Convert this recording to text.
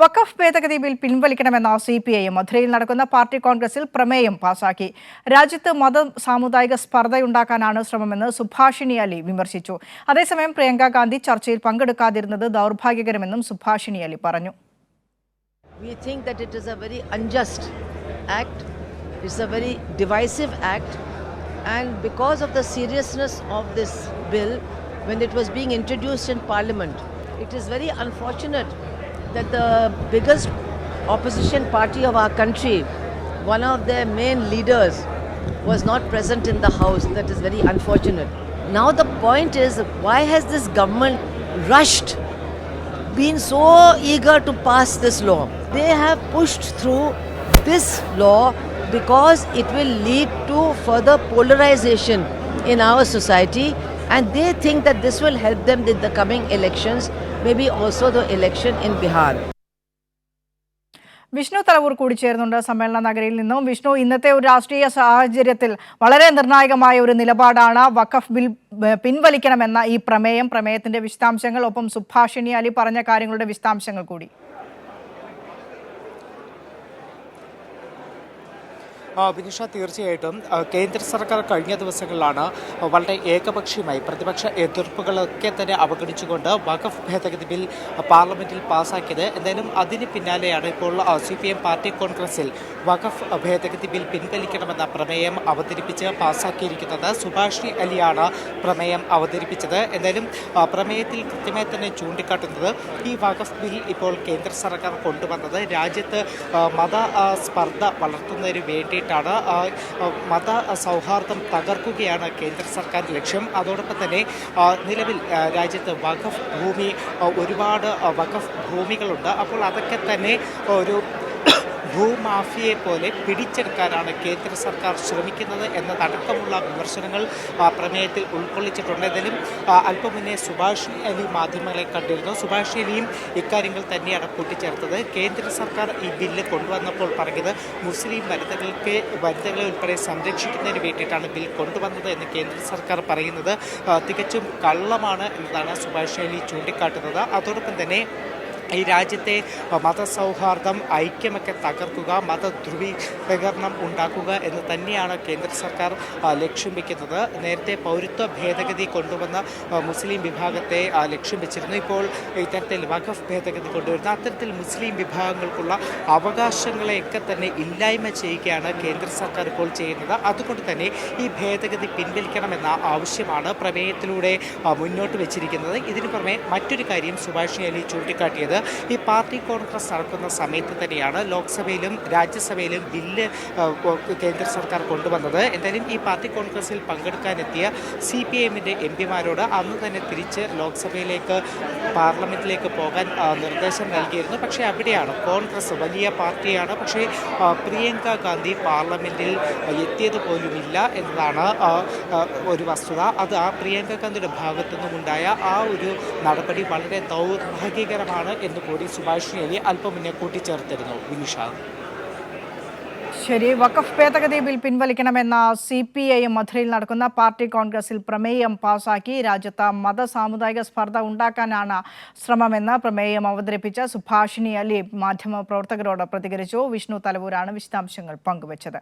വഖഫ് ഭേദഗതി ബിൽ പിൻവലിക്കണമെന്ന C P I മധുരയിൽ നടക്കുന്ന പാർട്ടി കോൺഗ്രസിൽ പ്രമേയം പാസാക്കി. രാജ്യത്ത് മത സാമുദായിക സ്പർദ്ധയുണ്ടാക്കാനാണ് ശ്രമമെന്ന് സുഭാഷിണി അലി വിമർശിച്ചു. അതേസമയം പ്രിയങ്ക ഗാന്ധി ചർച്ചയിൽ പങ്കെടുക്കാതിരുന്നത് ദൗർഭാഗ്യകരമെന്നും സുഭാഷിണി അലി പറഞ്ഞു. We think that it is a very unjust act, it's a very divisive act, and because of the seriousness of this bill, when it was being introduced in Parliament, it is very unfortunate that the biggest opposition party of our country, one of their main leaders, was not present in the House. That is very unfortunate. Now, the point is why has this government rushed been so eager to pass this law. They have pushed through this law because it will lead to further polarization in our society and they think that this will help them in the coming elections, maybe also the election in Bihar. Vishnu Thalavoor കൂടി ചേർന്നുണ്ട് സമ്മേളന നഗരിയിൽ നിന്നും വിഷ്ണു ഇന്നത്തെ ഒരു രാഷ്ട്രീയ സാഹചര്യത്തിൽ വളരെ നിർണായകമായ ഒരു നിലപാടാണ് വഖഫ് ബിൽ പിൻവലിക്കണമെന്ന ഈ പ്രമേയം പ്രമേയത്തിന്റെ വിശദാംശങ്ങൾ ഒപ്പം സുഭാഷിണി അലി പറഞ്ഞ കാര്യങ്ങളുടെ വിശദാംശങ്ങൾ കൂടി വിനിഷ തീർച്ചയായിട്ടും കേന്ദ്ര സർക്കാർ കഴിഞ്ഞ ദിവസങ്ങളിലാണ് വളരെ ഏകപക്ഷീയമായി പ്രതിപക്ഷ എതിർപ്പുകളൊക്കെ തന്നെ അവഗണിച്ചുകൊണ്ട് വഖഫ് ഭേദഗതി ബിൽ പാർലമെന്റിൽ പാസാക്കിയത്. എന്തായാലും അതിന് പിന്നാലെയാണ് ഇപ്പോൾ സി പി എം പാർട്ടി കോൺഗ്രസിൽ വഖഫ് ഭേദഗതി ബിൽ പിൻവലിക്കണമെന്ന പ്രമേയം അവതരിപ്പിച്ച് പാസാക്കിയിരിക്കുന്നത്. സുഭാഷി അലിയാണ് പ്രമേയം അവതരിപ്പിച്ചത്. എന്തായാലും പ്രമേയത്തിൽ കൃത്യമായി തന്നെ ചൂണ്ടിക്കാട്ടുന്നത് ഈ വഖഫ് ബിൽ ഇപ്പോൾ കേന്ദ്ര സർക്കാർ കൊണ്ടുവന്നത് രാജ്യത്ത് മത സ്പർദ്ധ വളർത്തുന്നതിന് വേണ്ടിയിട്ടാണ്. ആ, മത സൗഹാർദ്ദം തകർക്കുകയാണ് കേന്ദ്ര സർക്കാർ ലക്ഷ്യം. അതോടൊപ്പം തന്നെ നിലവിൽ രാജ്യത്ത് വഖഫ് ഭൂമി ഒരുപാട് വഖഫ് ഭൂമികളുണ്ട്. അപ്പോൾ അതൊക്കെ തന്നെ ഒരു ഭൂമാഫിയെ പോലെ പിടിച്ചെടുക്കാനാണ് കേന്ദ്ര സർക്കാർ ശ്രമിക്കുന്നത് എന്നതടക്കമുള്ള വിമർശനങ്ങൾ പ്രമേയത്തിൽ ഉൾക്കൊള്ളിച്ചിട്ടുണ്ട്. എന്തായാലും അല്പം മുന്നേ സുഭാഷ് അലി മാധ്യമങ്ങളെ കണ്ടിരുന്നു. സുഭാഷ് അലിയും ഇക്കാര്യങ്ങൾ തന്നെയാണ് കൂട്ടിച്ചേർത്തത്. കേന്ദ്ര സർക്കാർ ഈ ബില്ല് കൊണ്ടുവന്നപ്പോൾ പറഞ്ഞത് മുസ്ലിം വനിതകൾക്ക് വനിതകളെ ഉൾപ്പെടെ സംരക്ഷിക്കുന്നതിന് വേണ്ടിയിട്ടാണ് ബിൽ കൊണ്ടുവന്നത് എന്ന് കേന്ദ്ര സർക്കാർ പറയുന്നത്. തികച്ചും കള്ളമാണ് എന്നതാണ് സുഭാഷ് അലി ചൂണ്ടിക്കാട്ടുന്നത്. അതോടൊപ്പം തന്നെ ഈ രാജ്യത്തെ മതസൗഹാർദ്ദം ഐക്യമൊക്കെ തകർക്കുക മതധ്രുവീകരണം ഉണ്ടാക്കുക എന്ന് തന്നെയാണ് കേന്ദ്ര സർക്കാർ ലക്ഷ്യം വെക്കുന്നത്. നേരത്തെ പൗരത്വ ഭേദഗതി കൊണ്ടുവന്ന മുസ്ലിം വിഭാഗത്തെ ലക്ഷ്യം വെച്ചിരുന്നു. ഇപ്പോൾ ഇത്തരത്തിൽ വഖഫ് ഭേദഗതി കൊണ്ടുവരുന്ന. അത്തരത്തിൽ മുസ്ലിം വിഭാഗങ്ങൾക്കുള്ള അവകാശങ്ങളെയൊക്കെ തന്നെ ഇല്ലായ്മ ചെയ്യുകയാണ് കേന്ദ്ര സർക്കാർ ഇപ്പോൾ ചെയ്യുന്നത്. അതുകൊണ്ട് തന്നെ ഈ ഭേദഗതി പിൻവലിക്കണമെന്ന ആവശ്യമാണ് പ്രമേയത്തിലൂടെ മുന്നോട്ട് വെച്ചിരിക്കുന്നത്. ഇതിനു പുറമെ മറ്റൊരു കാര്യം സുഭാഷ് അലി ചൂണ്ടിക്കാട്ടിയത് ഈ പാർട്ടി കോൺഗ്രസ് നടക്കുന്ന സമയത്ത് തന്നെയാണ് ലോക്സഭയിലും രാജ്യസഭയിലും ബില്ല് കേന്ദ്ര സർക്കാർ കൊണ്ടുവന്നത്. എന്തായാലും ഈ പാർട്ടി കോൺഗ്രസിൽ പങ്കെടുക്കാനെത്തിയ സി പി എമ്മിന്റെ എം പിമാരോട് അന്ന് തന്നെ തിരിച്ച് ലോക്സഭയിലേക്ക് പാർലമെന്റിലേക്ക് പോകാൻ നിർദ്ദേശം നൽകിയിരുന്നു. പക്ഷേ അവിടെയാണ് കോൺഗ്രസ് വലിയ പാർട്ടിയാണ്. പക്ഷേ പ്രിയങ്ക ഗാന്ധി പാർലമെന്റിൽ എത്തിയത് പോലുമില്ല എന്നതാണ് ഒരു വസ്തുത. അത് ആ പ്രിയങ്ക ഗാന്ധിയുടെ ഭാഗത്തു നിന്നുമുണ്ടായ ആ ഒരു നടപടി വളരെ ദൗർഭാഗ്യകരമാണ് എന്ന് കൂടി സുഭാഷിണി അലി അല്പം മുന്നേ കൂട്ടിച്ചേർത്തിരുന്നു. വിനിഷ ശരി വഖഫ് ഭേദഗതി ബിൽ പിൻവലിക്കണമെന്ന സി പി ഐ മധുരയിൽ നടക്കുന്ന പാർട്ടി കോൺഗ്രസിൽ പ്രമേയം പാസാക്കി രാജ്യത്ത് മത സാമുദായിക സ്പർദ്ധ ഉണ്ടാക്കാനാണ് ശ്രമമെന്ന് പ്രമേയം അവതരിപ്പിച്ച സുഭാഷിണി അലി മാധ്യമ പ്രവർത്തകരോട് പ്രതികരിച്ചു. വിഷ്ണു തലവൂരാണ് വിശദാംശങ്ങൾ പങ്കുവച്ചത്.